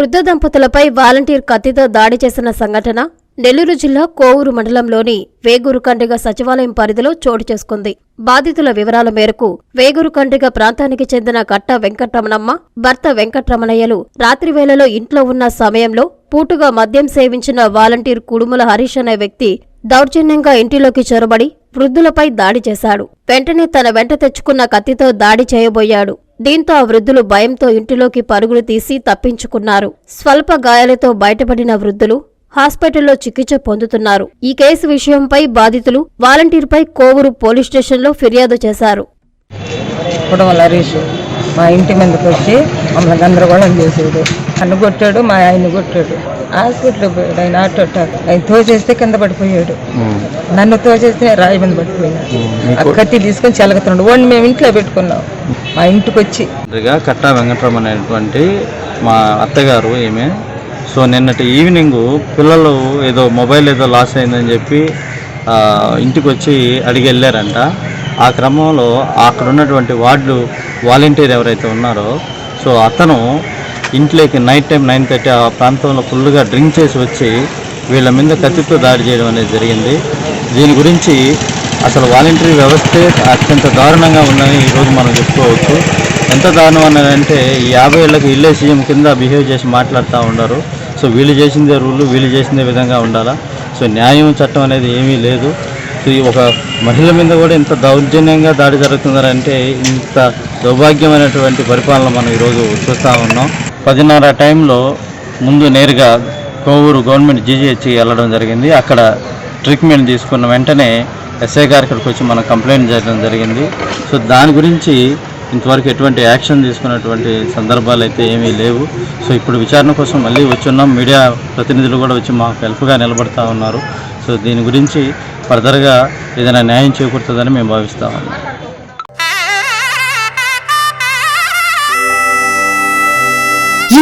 వృద్ధ దంపతులపై వాలంటీర్ కత్తితో దాడి చేసిన సంఘటన నెల్లూరు జిల్లా కోవూరు మండలంలోని వేగూరు సచివాలయం పరిధిలో చోటు చేసుకుంది. బాధితుల వివరాల మేరకు వేగూరు ప్రాంతానికి చెందిన కట్ట వెంకటరమణమ్మ భర్త వెంకటరమణయ్యలు రాత్రి వేళలో ఇంట్లో ఉన్న సమయంలో పూటుగా మద్యం సేవించిన వాలంటీర్ కుడుముల హరీష్ అనే వ్యక్తి దౌర్జన్యంగా ఇంటిలోకి చొరబడి వృద్ధులపై దాడి చేశాడు. వెంటనే తన వెంట తెచ్చుకున్న కత్తితో దాడి చేయబోయాడు. దీంతో ఆ వృద్ధులు భయంతో ఇంటిలోకి పరుగులు తీసి తప్పించుకున్నారు. స్వల్ప గాయాలతో బయటపడిన వృద్ధులు హాస్పిటల్లో చికిత్స పొందుతున్నారు. ఈ కేసు విషయంపై బాధితులు వాలంటీర్పై కోవూరు పోలీస్ స్టేషన్లో ఫిర్యాదు చేశారు. మా ఇంటి ముందుకు వచ్చి మమ్మల్ని గందరగోళం చేసాడు. కన్ను కొట్టాడు మా ఆయన్ని కొట్టాడు. హాస్పిటల్ పోయాడు. ఆయన ఆటో టాక్. ఆయన తోచేస్తే కింద పడిపోయాడు. నన్ను తోచేస్తే రాయి మీద పడిపోయినా. ఆ కత్తి తీసుకొని చెలగుతున్నాడు. వాడిని మేము ఇంట్లో పెట్టుకున్నాం. మా ఇంటికి వచ్చి కట్టా వెంకటరమణ అనేటువంటి మా అత్తగారు ఈమె. సో నిన్నటి ఈవినింగ్ పిల్లలు ఏదో మొబైల్ ఏదో లాస్ అయిందని చెప్పి ఇంటికి వచ్చి అడిగి వెళ్ళారంట ఆ క్రమంలో అక్కడ ఉన్నటువంటి వార్డు వాలంటీర్ ఎవరైతే ఉన్నారో సో అతను ఇంట్లోకి నైట్ టైం నైన్ థర్టీ ఆ ప్రాంతంలో ఫుల్గా డ్రింక్ చేసి వచ్చి వీళ్ళ మీద కత్తితో దాడి చేయడం అనేది జరిగింది. దీని గురించి అసలు వాలంటరీ వ్యవస్థే అత్యంత దారుణంగా ఉందని ఈరోజు మనం చెప్పుకోవచ్చు. ఎంత దారుణం అన్నదంటే ఈ యాభై ఏళ్ళకి ఇల్లే సీఎం కింద బిహేవ్ చేసి మాట్లాడుతూ ఉన్నారు. సో వీళ్ళు చేసిందే రూలు వీళ్ళు చేసిందే విధంగా ఉండాలా? సో న్యాయం చట్టం అనేది ఏమీ లేదు. సో ఒక మహిళ మీద కూడా ఇంత దౌర్జన్యంగా దాడి జరుగుతుందంటే ఇంత దౌర్భాగ్యమైనటువంటి పరిపాలన మనం ఈరోజు చూస్తూ ఉన్నాం. పదిన్నర టైంలో ముందు నేరుగా కోవూరు గవర్నమెంట్ జీజీహెచ్కి వెళ్ళడం జరిగింది. అక్కడ ట్రీట్మెంట్ తీసుకున్న వెంటనే ఎస్ఐ గారి ఇక్కడికి వచ్చి మనం కంప్లైంట్ చేయడం జరిగింది. సో దాని గురించి ఇంతవరకు ఎటువంటి యాక్షన్ తీసుకున్నటువంటి సందర్భాలు అయితే ఏమీ లేవు. సో ఇప్పుడు విచారణ కోసం మళ్ళీ వచ్చున్నాం. మీడియా ప్రతినిధులు కూడా వచ్చి మాకు హెల్ప్గా నిలబడతా ఉన్నారు. సో దీని గురించి ఫర్దర్గా ఏదైనా న్యాయం చేకూరుతుందని మేము భావిస్తా. ఉన్నాం